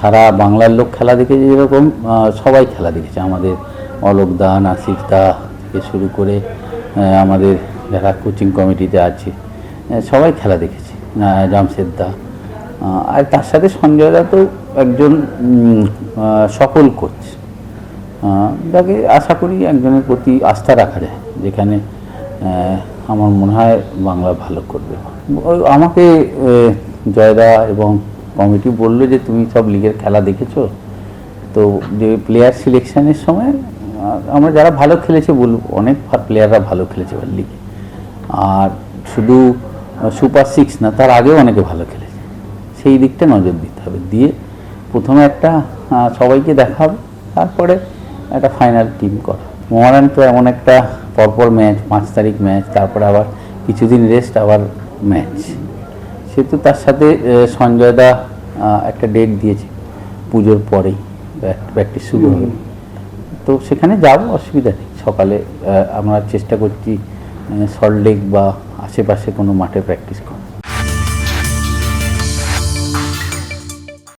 সারা বাংলার লোক খেলা দেখেছে যেরকম সবাই খেলা দেখেছে। আমাদের অলোক দা নাসির দা থেকে শুরু করে আমাদের যারা কোচিং কমিটিতে আছে সবাই খেলা দেখেছে আহ, জামশেদ দা। আর তার সাথে সঞ্জয় দা তো একজন সফল কোচ যাকে আশা করি একজনের প্রতি আস্থা রাখা যায় যেখানে আমার মনে হয় বাংলা ভালো করবে। আমাকে জয়দা এবং কমিটি বলল যে, তুমি সব লিগের খেলা দেখেছ? তো যে প্লেয়ার সিলেকশনের সময় আমরা যারা ভালো খেলেছে বলব অনেক প্লেয়াররা ভালো খেলেছে এবার লিগে। আর শুধু সুপার সিক্স না, তার আগেও অনেকে ভালো খেলেছে। সেই দিকটা নজর দিতে হবে। দিয়ে প্রথমে একটা সবাইকে দেখাবে তারপরে একটা ফাইনাল টিম করা। মোহারান তো এমন একটা পরপর ম্যাচ পাঁচ তারিখ ম্যাচ তারপরে আবার কিছুদিন রেস্ট আবার ম্যাচ সেহেতু তার সাথে সঞ্জয় দা একটা ডেট দিয়েছে পুজোর পরেই প্র্যাকটিস শুরু হবে। তো সেখানে যাব অসুবিধা নেই। সকালে আমরা চেষ্টা করছি সল্টলেক বা আশেপাশে কোনো মাঠে প্র্যাকটিস করা